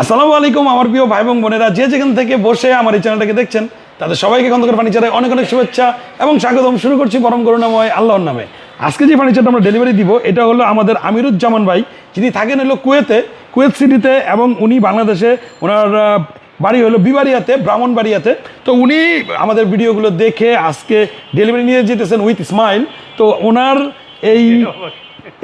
আসসালামু আলাইকুম, আমার প্রিয় ভাই এবং বোনেরা। যে যেখান থেকে বসে আমার এই চ্যানেলটাকে দেখছেন, তাদের সবাইকে খন্দকার ফার্নিচারে অনেক অনেক শুভেচ্ছা এবং স্বাগতম। শুরু করছি পরম করুণাময় আল্লাহর নামে। আজকে যে ফার্নিচারটা আমরা ডেলিভারি দিব, এটা হলো আমাদের আমিরুজ্জামান ভাই, যিনি থাকেন হলো কুয়েতে, কুয়েত সিটিতে এবং উনি বাংলাদেশে ওনার বাড়ি হলো বিবারিয়াতে ব্রাহ্মণবাড়িয়াতে। তো উনি আমাদের ভিডিওগুলো দেখে আজকে ডেলিভারি নিয়ে যেতেছেন উইথ স্মাইল তো ওনার এই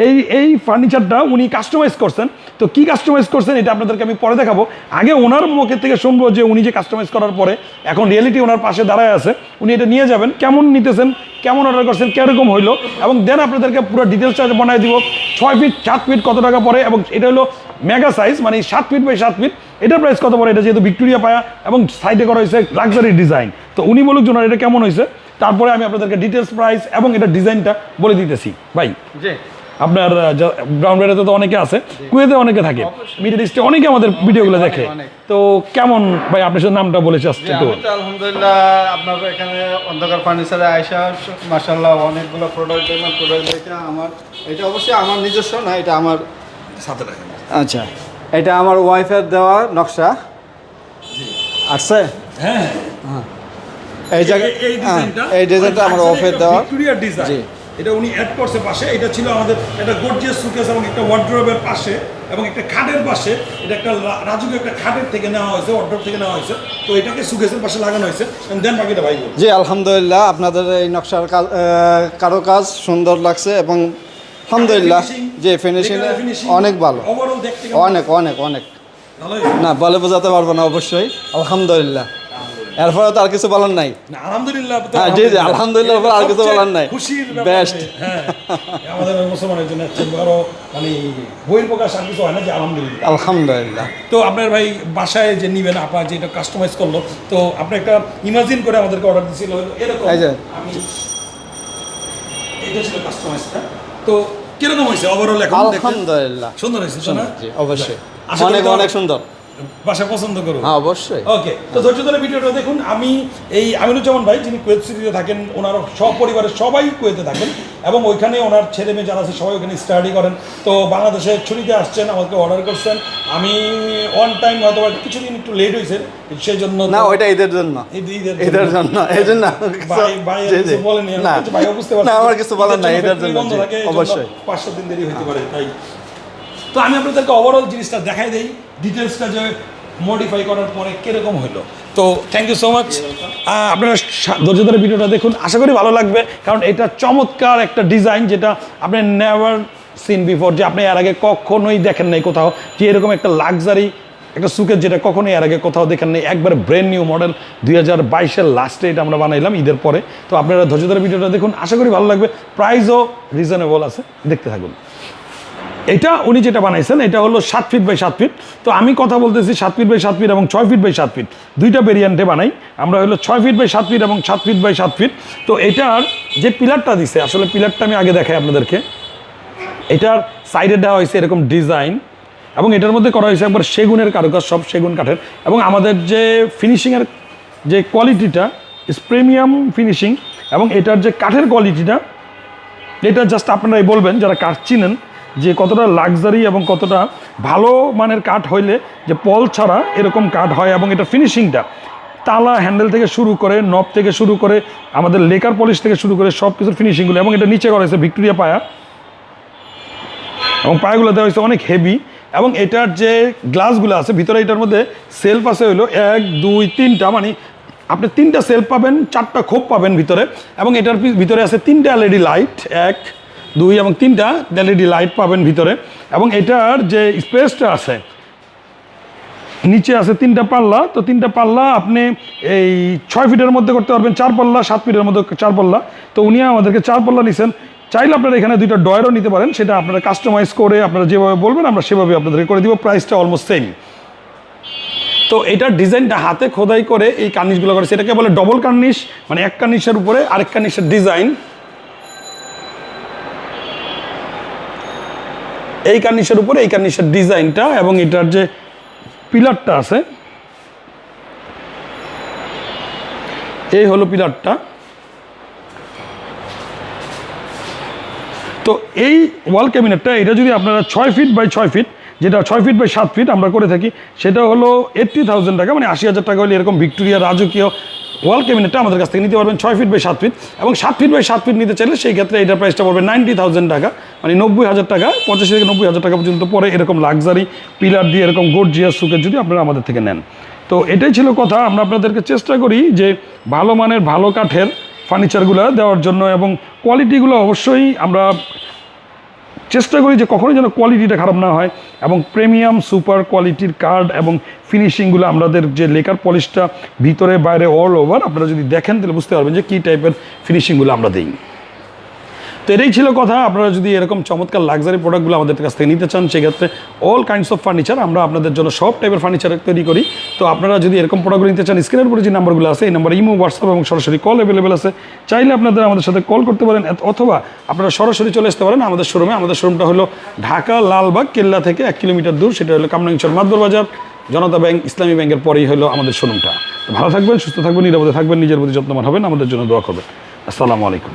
এই এই ফার্নিচারটা উনি কাস্টমাইজ করছেন। তো কি কাস্টমাইজ করছেন এটা আপনাদেরকে আমি পরে দেখাবো। আগে ওনার মুখের থেকে শুনব যে উনি যে কাস্টমাইজ করার পরে এখন রিয়েলিটি ওনার পাশে দাঁড়ায় আছে। উনি এটা নিয়ে যাবেন। কেমন নিতেছেন? কেমন অর্ডার করছেন? কীরকম হইল? এবং দেন আপনাদেরকে পুরো ডিটেলসটা বানায় দিব। ছয় ফিট সাত ফিট কত টাকা পড়ে? এবং এটা হলো মেগা সাইজ মানে সাত ফিট বাই সাত ফিট এটার প্রাইস কত পরে এটা যেহেতু ভিক্টোরিয়া পায়া, এবং সাইডে করা হয়েছে লাক্সারি ডিজাইন তো উনি বলুক ওনার এটা কেমন হয়েছে তারপরে আমি আপনাদেরকে ডিটেলস প্রাইস এবং এটা ডিজাইনটা বলে দিতেছি। ভাই। আপনার গ্রাউন্ড বেড়াতে তো অনেকে আছে কুয়েতে অনেকে থাকে মিডল ইস্টে অনেকে আমাদের ভিডিওগুলো দেখে। তো কেমন ভাই আপনার সাথে নামটা বলেছে আসছে তো আলহামদুলিল্লাহ আপনার এখানে অন্ধকার ফার্নিচারে আয়সা মাসাল্লাহ অনেকগুলো প্রোডাক্ট দেখলাম প্রোডাক্ট দেখে আমার এটা অবশ্যই আমার নিজস্ব না এটা আমার সাথে আচ্ছা এটা আমার ওয়াইফের দেওয়া নকশা। আসছে? হ্যাঁ। এই জায়গায় এই ডিজাইনটা হ্যাঁ, এই ডিজাইনটা আমার ওয়াইফের দেওয়া। জি। এটা উনি অ্যাড করছে পাশে এটা ছিল আমাদের একটা গর্জিয়াস সুকেস এবং একটা ওয়ার্ড্রোবের পাশে এবং একটা খাটের পাশে এটা একটা রা- রাজকীয় একটা খাটের থেকে নেওয়া হয়েছে ওয়ার্ড্রোব থেকে নেওয়া হয়েছে। তো এটাকে সুকেসের পাশে লাগানো হয়েছে। দেন বাকিটা ভাই। জি আলহামদুলিল্লাহ আপনাদের এই নকশার কারও কাজ সুন্দর লাগছে এবং আলহামদুলিল্লাহ যে ফিনিশিং অনেক ভালো? অনেক অনেক অনেক। না বলে বোঝাতে পারব না অবশ্যই। আলহামদুলিল্লাহ। এরপরে তো আর কিছু বলার নাই। আলহামদুলিল্লাহ হ্যাঁ, জি, জি, আলহামদুলিল্লাহ আর কিছু বলার নাই। খুশির Best. হ্যাঁ আমাদের মুসলমানের জন্য বড় মানে বইয়ের প্রকাশ আর কিছু হয় না যে আলহামদুলিল্লাহ। আলহামদুলিল্লাহ। তো আপনার ভাই বাসায় যে নিবেন আপা কাস্টমাইজ করল তো আপনি একটা ইমাজিন করে আমাদেরকে অর্ডার দিছিল এরকম। আমি এটা ছিল কাস্টমাইজটা তো কীরকম হয়েছে ওভারঅল এখন আলহামদুলিল্লাহ। সুন্দর হয়েছে না? অবশ্যই। আশা অনেক অনেক সুন্দর। বাসায় পছন্দ করুন। হ্যাঁ অবশ্যই। ওকে তো ধৈর্য ধরে ভিডিওটা দেখুন। আমি এই আমিনুজ্জামান ভাই যিনি কুয়েত সিটিতে থাকেন ওনার সব পরিবারের সবাই কুয়েতে থাকেন এবং ওইখানে ওনার ছেলে মেয়ে যারা আছে সবাই ওখানে স্টাডি করেন। তো বাংলাদেশে ছুটিতে আসছেন আমাকে অর্ডার করছেন। আমি অন টাইম হয়তো কিছুদিন একটু লেট হয়েছে সেই জন্য না ওইটা ঈদের জন্য। ঈদ- ঈদের জন্য। এই জন্য ভাই ভাই বলেনি। না। বুঝতে পারছে না আমার কিছু বলার নাই ঈদের জন্য অবশ্যই। পাঁচ সাত দিন দেরি হতে পারে। তাই তো আমি আপনাদেরকে ওভারঅল জিনিসটা দেখাই দেই। ডিটেলসটা যে মডিফাই করার পরে কীরকম হলো তো থ্যাংক ইউ সো মাচ আপনারা ধৈর্য ধরে ভিডিওটা দেখুন। আশা করি ভালো লাগবে কারণ এটা চমৎকার একটা ডিজাইন যেটা আপনি নেভার সিন বিফোর যে আপনি এর আগে কখনোই দেখেন নাই কোথাও যে এরকম একটা লাক্সারি একটা সুকের যেটা কখনোই এর আগে কোথাও দেখেন নেই। একবার ব্র্যান্ড নিউ মডেল দুই হাজার বাইশের লাস্টে এটা আমরা বানাইলাম ঈদের পরে। তো আপনারা ধৈর্য ধরে ভিডিওটা দেখুন। আশা করি ভালো লাগবে। প্রাইসও রিজনেবল আছে। দেখতে থাকুন। এটা উনি যেটা বানাইছেন, এটা হলো সাত ফিট বাই সাত ফিট তো আমি কথা বলতেছি সাত ফিট বাই সাত ফিট এবং ছয় ফিট বাই সাত ফিট দুইটা ভেরিয়েন্টে বানাই। আমরা হলো ছয় ফিট বাই সাত ফিট এবং সাত ফিট বাই সাত ফিট তো এটার যে পিলারটা দিছে, আসলে পিলারটা আমি আগে দেখাই আপনাদেরকে। এটার সাইডে দেওয়া হয়েছে এরকম ডিজাইন এবং এটার মধ্যে করা হয়েছে একবার সেগুনের কারুকাজ, সব সেগুন কাঠের। এবং আমাদের যে ফিনিশিংয়ের যে কোয়ালিটিটা ইস প্রিমিয়াম ফিনিশিং এবং এটার যে কাঠের কোয়ালিটিটা এটা জাস্ট আপনারাই বলবেন, যারা কাঠ চিনেন। যে কতটা লাক্সারি এবং কতটা ভালো মানের কাঠ হইলে যে পল ছাড়া এরকম কাঠ হয় এবং এটা ফিনিশিংটা তালা হ্যান্ডেল থেকে শুরু করে নব থেকে শুরু করে, আমাদের লেকার পলিশ থেকে শুরু করে সব কিছুর ফিনিশিংগুলো এবং এটা নিচে করা হয়েছে ভিক্টোরিয়া পায়া। এবং পায়াগুলো দেওয়া হয়েছে অনেক হেভি এবং এটার যে গ্লাসগুলো আছে, ভিতরে এটার মধ্যে সেলফ আছে হইল এক, দুই, তিনটা মানে আপনি তিনটা সেলফ পাবেন, চারটা খোপ পাবেন ভিতরে এবং এটার ভিতরে আছে তিনটা এলইডি লাইট এক দুই এবং তিনটা এলইডি লাইট পাবেন ভিতরে। এবং এটার যে স্পেসটা আছে, নিচে আছে তিনটা পাল্লা। তো তিনটা পাল্লা আপনি এই ছয় ফিটের মধ্যে করতে পারবেন, চার পাল্লা, সাত ফিটের মধ্যে চার পাল্লা। তো উনি আমাদেরকে চার পাল্লা নিছেন। চাইলে আপনারা এখানে দুইটা ডয়ারও নিতে পারেন, সেটা আপনারা কাস্টমাইজ করে আপনারা যেভাবে বলবেন, আমরা সেভাবে আপনাদেরকে করে দিব। প্রাইসটা অলমোস্ট সেম তো এটার ডিজাইনটা হাতে খোদাই করে এই কার্নিশগুলো করে, সেটাকে বলে ডবল কার্নিশ মানে এক কার্নিশের উপরে আরেক কার্নিশের ডিজাইন। এই কার্নিশের উপরে, এই কার্নিশের ডিজাইনটা এবং এটার যে পিলারটা আছে, এই হলো পিলারটা। তো এই ওয়াল ক্যাবিনেটটা, এটা যদি আপনারা ছয় ফিট বাই ছয় ফিট, যেটা ছয় ফিট বাই সাত ফিট আমরা করে থাকি, সেটা হলো এইট্টি থাউজেন্ড টাকা মানে আশি হাজার টাকা হলে এরকম ভিক্টোরিয়া রাজকীয় ওয়াল ক্যাবিনেটটা আমাদের কাছ থেকে নিতে পারবেন ছয় ফিট বাই সাত ফিট এবং সাত ফিট বাই সাত ফিট নিতে চাইলে সেই ক্ষেত্রে এটার প্রাইসটা পড়বে নাইনটি থাউজেন্ড টাকা। মানে নব্বই হাজার টাকা, পঁচাশি থেকে নব্বই হাজার টাকা পর্যন্ত পরে এরকম লাক্সারি পিলার দিয়ে এরকম গোর্জিয়াস সুকের যদি আপনারা আমাদের থেকে নেন। তো এটাই ছিল কথা, আমরা আপনাদেরকে চেষ্টা করি যে ভালো মানের, ভালো কাঠের ফার্নিচারগুলো দেওয়ার জন্য এবং কোয়ালিটিগুলো অবশ্যই আমরা চেষ্টা করি যে কখনোই যেন কোয়ালিটিটা খারাপ না হয় এবং প্রিমিয়াম সুপার কোয়ালিটির কার্ড এবং ফিনিশিংগুলো আমাদের যে লেকার পলিশটা ভিতরে, বাইরে অল ওভার আপনারা যদি দেখেন তাহলে বুঝতে পারবেন যে কী টাইপের ফিনিশিংগুলো আমরা দিই। তো এটাই ছিল কথা। আপনারা যদি এরকম চমৎকার লাক্সারি প্রোডাক্টগুলো আমাদের কাছ থেকে নিতে চান, সেক্ষেত্রে অল কাইন্ডস অফ ফার্নিচার আমরা আপনাদের জন্য সব টাইপের ফার্নিচার তৈরি করি। তো আপনারা যদি এরকম প্রোডাক্টগুলো নিতে চান স্ক্রিনের উপরে যে নাম্বারগুলো আছে, এই নাম্বার ইমো হোয়াটসঅ্যাপ এবং সরাসরি কল অ্যাভেলেবেল আছে। চাইলে আপনাদের আমাদের সাথে কল করতে পারেন অথবা আপনারা সরাসরি চলে আসতে পারেন আমাদের শোরুমে আমাদের শোরুমটা হলো ঢাকা, লালবাগ, কেল্লা থেকে এক কিলোমিটার দূর। সেটা হলো কামরাঙ্গচর মাদবর বাজার। জনতা ব্যাংক, ইসলামী ব্যাংকের পরেই হলো আমাদের শোরুমটা ভালো থাকবেন, সুস্থ থাকবেন, নিরাপদে থাকবেন, নিজের প্রতি যত্নবান হবেন। আমাদের জন্য দোয়া করবেন। আসসালামু আলাইকুম।